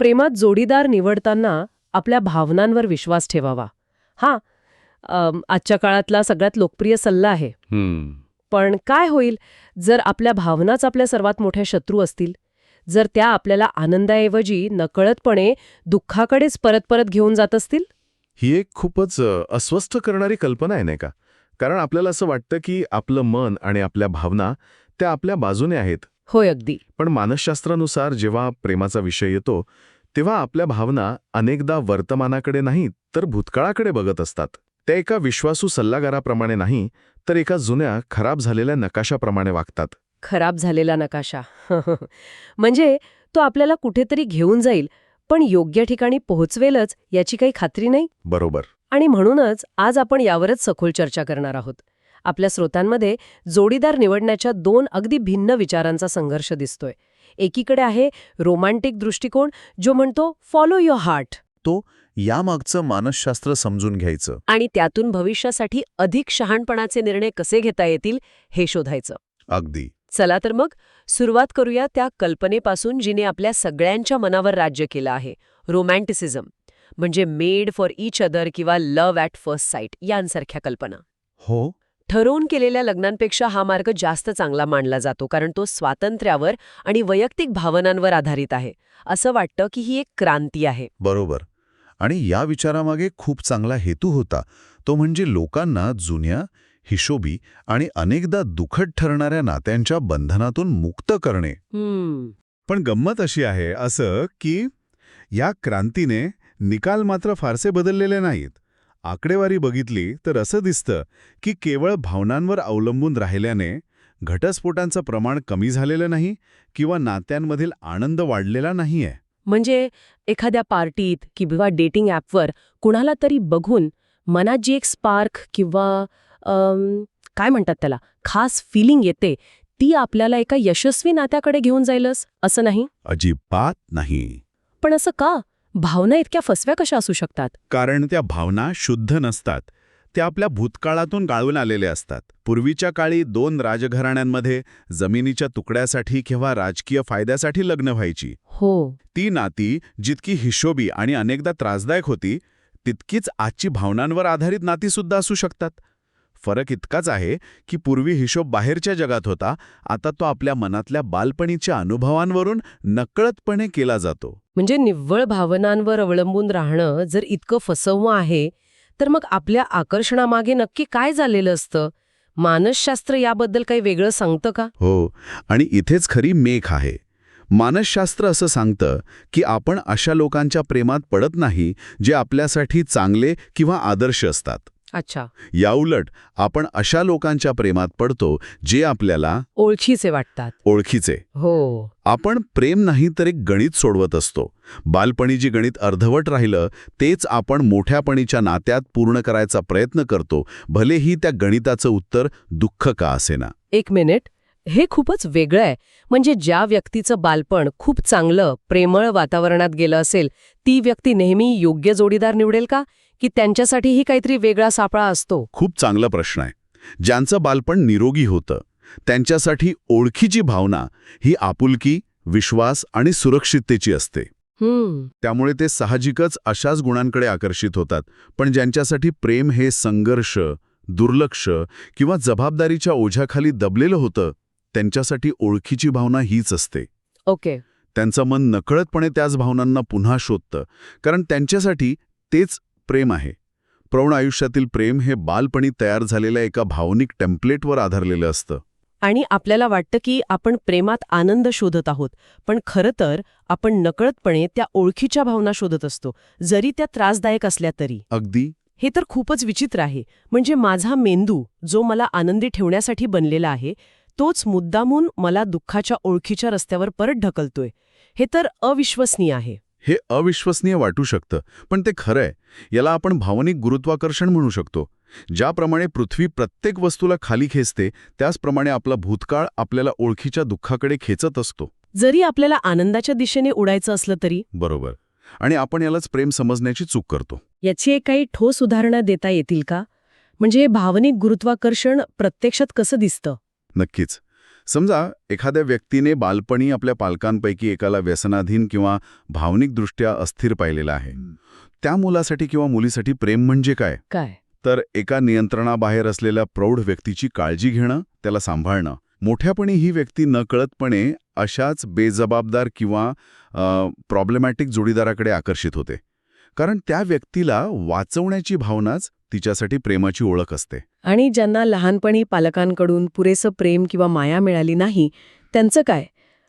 प्रेमात जोडीदार निवडताना आपल्या भावनांवर विश्वास ठेवावा. हा आजच्या काळातला सगळ्यात लोकप्रिय सल्ला आहे. पण काय होईल जर आपल्या भावनाच आपल्या सर्वात मोठ्या शत्रू असतील? जर त्या आपल्याला आनंदाऐवजी नकळतपणे दुःखाकडेच परत परत घेऊन जात असतील? ही एक खूपच अस्वस्थ करणारी कल्पना आहे नाही का? कारण आपल्याला असं वाटतं की आपलं मन आणि आपल्या भावना त्या आपल्या बाजूने आहेत. होय अगदी. पण मानसशास्त्रानुसार जेव्हा प्रेमाचा विषय येतो तेव्हा आपल्या भावना अनेकदा वर्तमानाकडे नाही तर भूतकाळाकडे बघत असतात. त्या एका विश्वासू सल्लागाराप्रमाणे नाही तर एका जुन्या खराब झालेल्या नकाशाप्रमाणे वागतात. खराब झालेला नकाशा. म्हणजे तो आपल्याला कुठेतरी घेऊन जाईल पण योग्य ठिकाणी पोहोचवेलच याची काही खात्री नाही? बरोबर. आणि म्हणूनच आज आपण यावरच सखोल चर्चा करणार आहोत. आपल्या स्रोतांमध्ये जोडीदार निवडण्याच्या दोन अगदी भिन्न विचारांचा संघर्ष दिसतोय. एकीकडे आहे रोमॅन्टिक दृष्टिकोन जो म्हणतो फॉलो युअर हार्ट यामागचं मानसशास्त्र समजून घ्यायचं. आणि त्यातून भविष्यासाठी अधिक शहाणपणाचे निर्णय कसे घेता येतील हे शोधायचं. अगदी. चला तर मग सुरुवात करूया त्या कल्पनेपासून जिने आपल्या सगळ्यांच्या मनावर राज्य केलं आहे रोमॅन्टिसिझम म्हणजे मेड फॉर इच अदर किंवा लव्ह ॲट फर्स्ट साईट यांसारख्या कल्पना. हो. ठरवून केलेल्या लग्नांपेक्षा हा मार्ग जास्त चांगला मानला जातो कारण तो स्वातंत्र्यावर आणि वैयक्तिक भावनांवर आधारित आहे असं वाटतं की ही एक क्रांती आहे. बरोबर. आणि या विचारामागे खूप चांगला हेतू होता. तो म्हणजे लोकांना जुन्या हिशोबी आणि अनेकदा दुखट ठरणाऱ्या नात्यांच्या बंधनातून मुक्त करणे. पण गंमत अशी आहे असं की या क्रांतीने निकाल मात्र फारसे बदललेले नाहीत. आकडेवारी बघितली तर असं दिसतं की केवळ भावनांवर अवलंबून राहिल्याने घटस्फोटांचं प्रमाण कमी झालेलं नाही किंवा नात्यांमधील आनंद वाढलेला नाहीये. म्हणजे एखाद्या पार्टीत किंवा डेटिंग ॲपवर कुणाला तरी बघून मनात जी एक स्पार्क किंवा काय म्हणतात त्याला खास फिलिंग येते ती आपल्याला एका यशस्वी नात्याकडे घेऊन जाईलच असं नाही? अजिबात नाही. पण असं का? भावना इतक्या फसव्या कशा असू शकतात? कारण त्या भावना शुद्ध नसतात. त्या आपल्या भूतकाळातून गाळून आलेल्या असतात. पूर्वीच्या काळी दोन राजघराण्यांमध्ये जमिनीच्या तुकड्यासाठी किंवा राजकीय फायद्यासाठी लग्न व्हायची. हो. ती नाती जितकी हिशोबी आणि अनेकदा त्रासदायक होती तितकीच आजची भावनांवर आधारित नातीसुद्धा असू शकतात. फरक इतकाच आहे की पूर्वी हिशोब बाहेरच्या जगात होता आता तो आपल्या मनातल्या बालपणीच्या अनुभवांवरून नकळतपणे केला जातो. म्हणजे निव्वळ भावनांवर अवलंबून राहणं जर इतकं फसवणं आहे तर मग आपल्या आकर्षणामागे नक्की काय झालेलं असतं? मानसशास्त्र याबद्दल काही वेगळं सांगतं का? हो आणि इथेच खरी मेख आहे. मानसशास्त्र असं सांगतं की आपण अशा लोकांच्या प्रेमात पडत नाही जे आपल्यासाठी चांगले किंवा आदर्श असतात. अच्छा. याउलट आपण अशा लोकांच्या प्रेमात पडतो जे आपल्याला ओळखीचे वाटतात. ओळखीचे. हो. आपण प्रेम नाही तर एक गणित सोडवत असतो. बालपणी जी गणित अर्धवट राहिलं तेच आपण मोठ्यापणीच्या नात्यात पूर्ण करायचा प्रयत्न करतो भलेही त्या गणिताचं उत्तर दुःख का असेना. एक मिनिट. हे खूपच वेगळं आहे. म्हणजे ज्या व्यक्तीचं बालपण खूप चांगलं प्रेमळ वातावरणात गेलं असेल ती व्यक्ती नेहमी योग्य जोडीदार निवडेल का? की त्यांच्यासाठीही काहीतरी वेगळा सापळा असतो? खूप चांगला प्रश्न आहे. ज्यांचं बालपण निरोगी होतं त्यांच्यासाठी ओळखीची भावना ही आपुलकी विश्वास आणि सुरक्षिततेची असते. त्यामुळे ते साहजिकच अशाच गुणांकडे आकर्षित होतात. पण ज्यांच्यासाठी प्रेम हे संघर्ष दुर्लक्ष किंवा जबाबदारीच्या ओझ्याखाली दबलेलं होतं त्यांच्यासाठी ओळखीची भावना हीच असते. ओके. त्यांचं मन नकळतपणे त्याच भावनांना पुन्हा शोधतं कारण त्यांच्यासाठी तेच प्रेम आहे. प्रौढ आयुष्यातील प्रेम हे बालपणी तयार झालेल्या एका भावनिक टेम्पलेटवर आधारलेलं असतं. आणि आपल्याला वाटतं की आपण प्रेमात आनंद शोधत आहोत पण खरं तर आपण नकळतपणे त्या ओळखीच्या भावना शोधत असतो जरी त्या त्रासदायक असल्या तरी. अगदी. हे तर खूपच विचित्र आहे म्हणजे माझा मेंदू जो मला आनंदी ठेवण्यासाठी बनलेला आहे तोच मुद्दामून मला दुःखाच्या ओळखीच्या रस्त्यावर परत ढकलतोय. हे तर अविश्वसनीय आहे. हे अविश्वसनीय वाटू शकतं. पण ते खरं आहे याला आपण भावनिक गुरुत्वाकर्षण म्हणू शकतो. ज्याप्रमाणे पृथ्वी प्रत्येक वस्तूला खाली खेचते त्याचप्रमाणे आपला भूतकाळ आपल्याला ओळखीच्या दुःखाकडे खेचत असतो. जरी आपल्याला आनंदाच्या दिशेने उडायचं असलं तरी. बरोबर. आणि आपण यालाच प्रेम समजण्याची चूक करतो. याची एक काही ठोस उदाहरणं देता येतील का? म्हणजे हे भावनिक गुरुत्वाकर्षण प्रत्यक्षात कसं दिसतं? नक्कीच. समजा एखाद्या व्यक्तीने बालपणी आपल्या पालकांपैकी एकाला व्यसनाधीन किंवा भावनिकदृष्ट्या अस्थिर पाहिलेलं आहे. त्या मुलासाठी किंवा मुलीसाठी प्रेम म्हणजे काय? काय? तर एका नियंत्रणाबाहेर असलेल्या प्रौढ व्यक्तीची काळजी घेणं त्याला सांभाळणं. मोठ्यापणी ही व्यक्ती नकळतपणे अशाच बेजबाबदार किंवा प्रॉब्लेमॅटिक जोडीदाराकडे आकर्षित होते. कारण त्या व्यक्तीला वाचवण्याची भावनाच तिच्यासाठी प्रेमाची ओळख असते. आणि ज्यांना लहानपणी पालकांकडून पुरेसं प्रेम किंवा माया मिळाली नाही त्यांचं काय?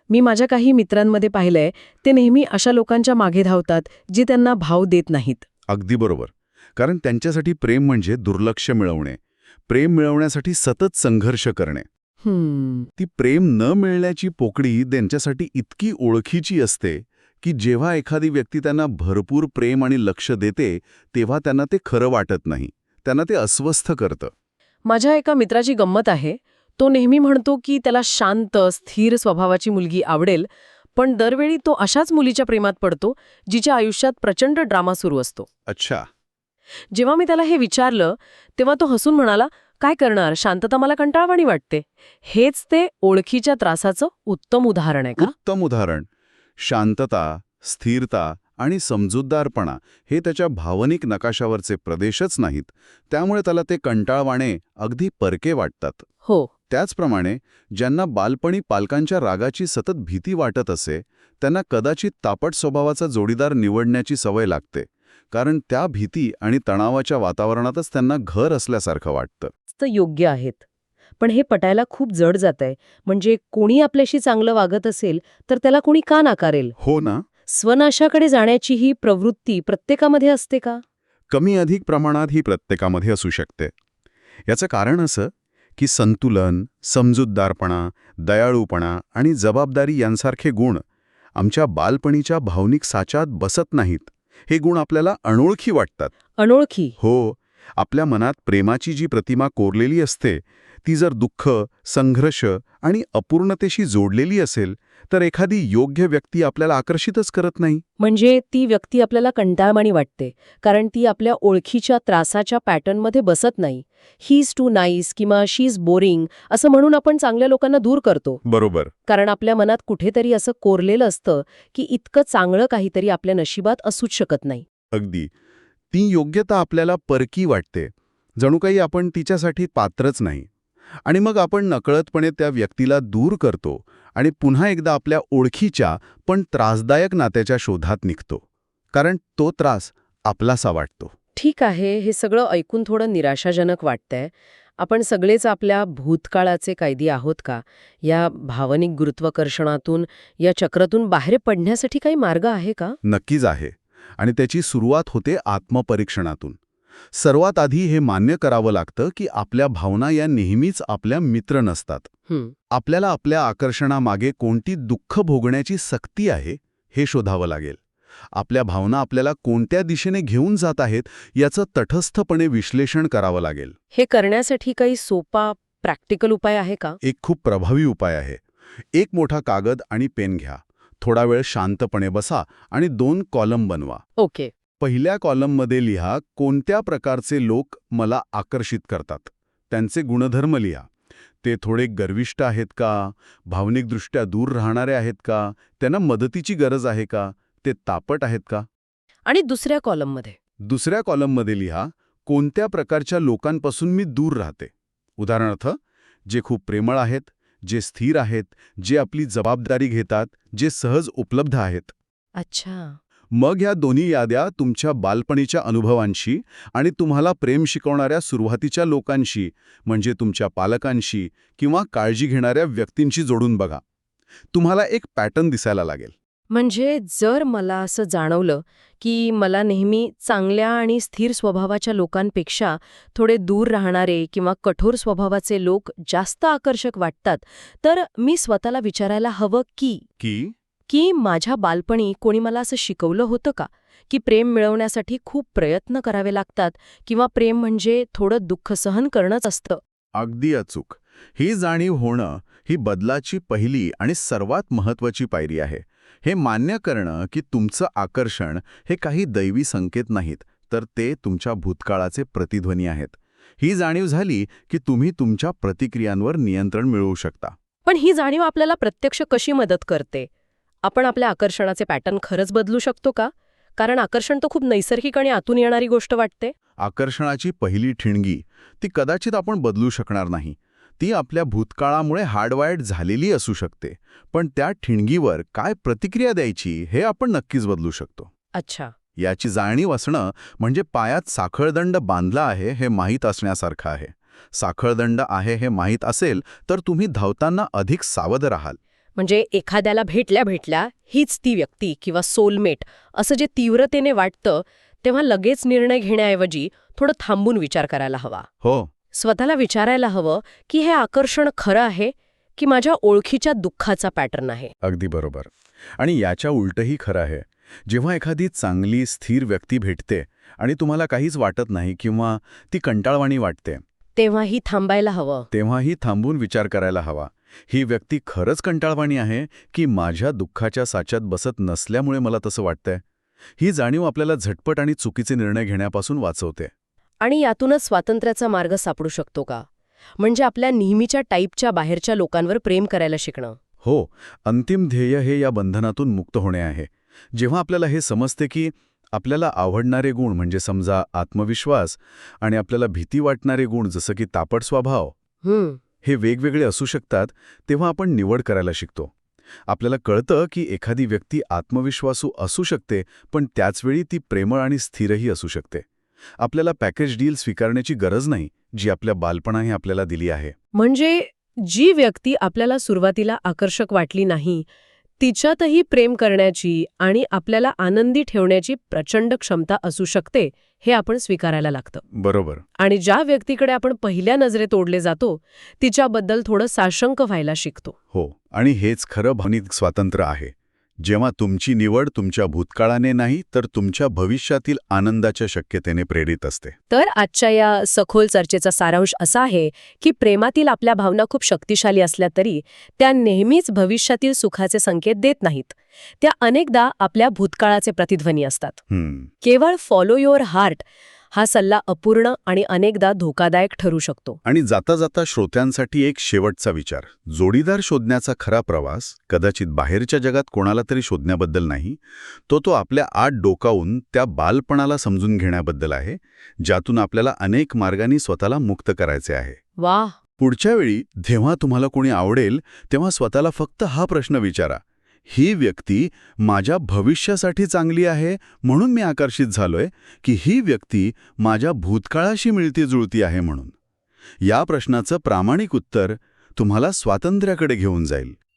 मी माझ्या काही मित्रांमध्ये पाहिलंय ते नेहमी अशा लोकांच्या मागे धावतात जे त्यांना भाव देत नाहीत. अगदी बरोबर. कारण त्यांच्यासाठी प्रेम म्हणजे दुर्लक्ष मिळवणे. प्रेम मिळवण्यासाठी सतत संघर्ष करणे. ती प्रेम न मिळण्याची पोकळी त्यांच्यासाठी इतकी ओळखीची असते की जेव्हा एखादी व्यक्ती त्यांना भरपूर प्रेम आणि लक्ष देते तेव्हा त्यांना ते खरं वाटत नाही. त्यांना ते अस्वस्थ करतं. माझ्या एका मित्राची गंमत आहे. तो नेहमी म्हणतो की त्याला शांत स्थिर स्वभावाची मुलगी आवडेल पण दरवेळी तो अशाच मुलीच्या प्रेमात पडतो जिच्या आयुष्यात प्रचंड ड्रामा सुरू असतो. अच्छा. जेव्हा मी त्याला हे विचारलं तेव्हा तो हसून म्हणाला काय करणार? शांतता मला कंटाळवाणी वाटते. हेच ते ओळखीच्या त्रासाचं उत्तम उदाहरण आहे का? उत्तम उदाहरण. शांतता स्थिरता आणि समजूतदारपणा हे त्याच्या भावनिक नकाशावरचे प्रदेशच नाहीत. त्यामुळे त्याला ते कंटाळवाणे अगदी परके वाटतात. हो. त्याचप्रमाणे ज्यांना बालपणी पालकांच्या रागाची सतत भीती वाटत असे त्यांना कदाचित तापट स्वभावाचा जोडीदार निवडण्याची सवय लागते. कारण त्या भीती आणि तणावाच्या वातावरणातच त्यांना घर असल्यासारखं वाटतं. तर योग्य आहेत. पण हे पटायला खूप जड जात आहे म्हणजे कोणी आपल्याशी चांगलं वागत असेल तर त्याला कोणी का नाकारेल? हो ना. स्वनाशाकडे जाण्याची ही प्रवृत्ती प्रत्येकामध्ये असते का? कमी अधिक प्रमाणात ही प्रत्येकामध्ये असू शकते. याचं कारण असं की संतुलन समजूतदारपणा दयाळूपणा आणि जबाबदारी यांसारखे गुण आमच्या बालपणीच्या भावनिक साच्यात बसत नाहीत. हे गुण आपल्याला अनोळखी वाटतात. अनोळखी? हो आपल्या मनात प्रेमाची जी प्रतिमा कोरलेली असते ती जर दुःख संघर्ष आणि अपूर्णतेशी जोडलेली असेल तर एखादी योग्य व्यक्ती आपल्याला आकर्षितच करत नाही. म्हणजे ती व्यक्ती आपल्याला कंटाळवाणी वाटते कारण ती आपल्या ओळखीच्या त्रासाच्या पॅटर्नमध्ये बसत नाही. ही इज टू नाईस किंवा शी इज बोरिंग असं म्हणून आपण चांगल्या लोकांना दूर करतो. बरोबर. कारण आपल्या मनात कुठेतरी असं कोरलेलं असतं की इतकं चांगलं काहीतरी आपल्या नशिबात असूच शकत नाही. अगदी. ती योग्यता आपल्याला परकी वाटते. जणू काही आपण तिच्यासाठी पात्रच नाही. आणि मग आपण नकळतपणे त्या व्यक्तीला दूर करतो आणि पुन्हा एकदा आपल्या ओळखीच्या पण त्रासदायक नात्याच्या शोधात निघतो. कारण तो त्रास आपलासा वाटतो. ठीक आहे हे सगळं ऐकून थोडं निराशाजनक वाटतंय. आपण सगळेच आपल्या भूतकाळाचे कैदी आहोत का? या भावनिक गुरुत्वाकर्षणातून या चक्रातून बाहेर पडण्यासाठी काही मार्ग आहे का? नक्कीच आहे. आणि त्याची सुरुवात होते आत्मपरीक्षणातून. सर्वात आधी हे मान्य करावं लागतं की आपल्या भावना या नेहमीच आपल्या मित्र नसतात. आपल्याला आपल्या आकर्षणामागे कोणती दुःख भोगण्याची सक्ती आहे हे शोधावं लागेल. आपल्या भावना आपल्याला कोणत्या दिशेने घेऊन जात आहेत याचं तटस्थपणे विश्लेषण करावं लागेल. हे करण्यासाठी काही सोपा प्रॅक्टिकल उपाय आहे का? एक खूप प्रभावी उपाय आहे. एक मोठा कागद आणि पेन घ्या. थोडा वेळ शांतपणे बसा आणि दोन कॉलम बनवा. ओके. पहिल्या कॉलममध्ये लिहा कोणत्या प्रकारचे लोक मला आकर्षित करतात. त्यांचे गुणधर्म लिहा. ते थोडे गर्विष्ठ आहेत का? भावनिकदृष्ट्या दूर राहणारे आहेत का? त्यांना मदतीची गरज आहे का? ते तापट आहेत का? आणि दुसऱ्या कॉलममध्ये. दुसऱ्या कॉलममध्ये लिहा कोणत्या प्रकारच्या लोकांपासून मी दूर राहते? उदाहरणार्थ जे खूप प्रेमळ आहेत जे स्थिर आहेत जे आपली जबाबदारी घेतात जे सहज उपलब्ध आहेत. अच्छा. मग या दोन्ही याद्या तुमच्या बालपणीच्या अनुभवांशी आणि तुम्हाला प्रेम शिकवणाऱ्या सुरुवातीच्या लोकांशी म्हणजे तुमच्या पालकांशी किंवा काळजी घेणाऱ्या व्यक्तींशी जोडून बघा. तुम्हाला एक पॅटर्न दिसायला लागेल. म्हणजे जर मला असं जाणवलं की मला नेहमी चांगल्या आणि स्थिर स्वभावाच्या लोकांपेक्षा थोडे दूर राहणारे किंवा कठोर स्वभावाचे लोक जास्त आकर्षक वाटतात तर मी स्वतःला विचारायला हवं की? की? की माझ्या बालपणी कोणी मला असं शिकवलं होतं का? की प्रेम मिळवण्यासाठी खूप प्रयत्न करावे लागतात किंवा प्रेम म्हणजे थोडं दुःख सहन करणंच असतं. अगदी अचूक. ही जाणीव होणं ही बदलाची पहिली आणि सर्वात महत्वाची पायरी आहे. हे मान्य करणं की तुमचं आकर्षण हे काही दैवी संकेत नाहीत तर ते तुमच्या भूतकाळाचे प्रतिध्वनी आहेत. ही जाणीव झाली की तुम्ही तुमच्या प्रतिक्रियांवर नियंत्रण मिळवू शकता. पण ही जाणीव आपल्याला प्रत्यक्ष कशी मदत करते? आपण आपल्या आकर्षणाचे पॅटर्न खरंच बदलू शकतो का? कारण आकर्षण तर खूप नैसर्गिक आणि आतून येणारी गोष्ट वाटते. आकर्षणाची पहिली ठिणगी ती कदाचित आपण बदलू शकणार नाही. ती आपल्या भूतकाळामुळे हार्डवायर्ड झालेली असू शकते. पण त्या ठिणगीवर काय प्रतिक्रिया द्यायची हे आपण नक्कीच बदलू शकतो. अच्छा. याची जाणीव असणं म्हणजे पायात साखळदंड बांधला आहे हे माहीत असण्यासारखं आहे. साखळदंड आहे हे माहीत असेल तर तुम्ही धावताना अधिक सावध राहाल. म्हणजे एखाद्याला भेटल्या भेटल्या हीच ती व्यक्ती किंवा सोलमेट असं जे तीव्रतेने वाटतं तेव्हा लगेच निर्णय घेण्याऐवजी थोडं थांबून विचार करायला हवा. हो. स्वतःला विचारायला हवं की हे आकर्षण खरं आहे की माझ्या ओळखीच्या दुःखाचा पॅटर्न आहे? अगदी बरोबर. आणि याच्या उलटही खरं आहे. जेव्हा एखादी चांगली स्थिर व्यक्ती भेटते आणि तुम्हाला काहीच वाटत नाही किंवा ती कंटाळवाणी वाटते तेव्हाही थांबायला हवं. तेव्हाही थांबून विचार करायला हवा. ही व्यक्ती खरंच कंटाळवाणी आहे की माझ्या दुःखाच्या साच्यात बसत नसल्यामुळे मला तसं वाटतंय. ही जाणीव आपल्याला झटपट आणि चुकीचे निर्णय घेण्यापासून वाचवते. आणि यातूनच स्वातंत्र्याचा मार्ग सापडू शकतो का? म्हणजे आपल्या नेहमीच्या टाईपच्या बाहेरच्या लोकांवर प्रेम करायला शिकणं. हो अंतिम ध्येय हे या बंधनातून मुक्त होणे आहे. जेव्हा आपल्याला हे समजते की आपल्याला आवडणारे गुण म्हणजे समजा आत्मविश्वास आणि आपल्याला भीती वाटणारे गुण जसं की तापट स्वभाव हे वेगवेगळे असू शकतात तेव्हा आपण निवड करायला शिकतो. आपल्याला कळतं की एखादी व्यक्ती आत्मविश्वासू असू शकते पण त्याचवेळी ती प्रेमळ आणि स्थिरही असू शकते. आपल्याला पॅकेज डील स्वीकारण्याची गरज नाही जी आपल्या बालपणाही आपल्याला दिली आहे. म्हणजे जी व्यक्ती आपल्याला सुरुवातीला आकर्षक वाटली नाही तिच्यातही प्रेम करण्याची आणि आपल्याला आनंदी ठेवण्याची प्रचंड क्षमता असू शकते हे आपण स्वीकारायला लागतं. बरोबर. आणि ज्या व्यक्तीकडे आपण पहिल्या नजरेत ओढले जातो तिच्याबद्दल थोडं साशंक व्हायला शिकतो. हो आणि हेच खरं भावनिक स्वातंत्र्य आहे. जेव्हा तुमची निवड तुमच्या भूतकाळाने नाही तर तुमच्या भविष्यातील आनंदाच्या शक्यतेने प्रेरित असते. तर आजच्या या सखोल चर्चेचा सारांश असा आहे की प्रेमातील आपल्या भावना खूप शक्तिशाली असल्या तरी त्या नेहमीच भविष्यातील सुखाचे संकेत देत नाहीत. त्या अनेकदा आपल्या भूतकाळाचे प्रतिध्वनी असतात. केवळ फॉलो युअर हार्ट हा सल्ला अपूर्ण आणि अनेकदा धोकादायक ठरू शकतो. आणि जाता जाता श्रोत्यांसाठी एक शेवटचा विचार. जोडीदार शोधण्याचा खरा प्रवास कदाचित बाहेरच्या जगात कोणाला तरी शोधण्याबद्दल नाही तो तो आपल्या आत डोकावून त्या बालपणाला समजून घेण्याबद्दल आहे ज्यातून आपल्याला अनेक मार्गांनी स्वतःला मुक्त करायचे आहे. वाह! पुढच्या वेळी जेव्हा तुम्हाला कोणी आवडेल तेव्हा स्वतःला फक्त हा प्रश्न विचारा. ही व्यक्ती माझ्या भविष्यासाठी चांगली आहे म्हणून मी आकर्षित झालोय की ही व्यक्ती माझ्या भूतकाळाशी मिळती जुळती आहे म्हणून. या प्रश्नाचं प्रामाणिक उत्तर तुम्हाला स्वातंत्र्याकडे घेऊन जाईल.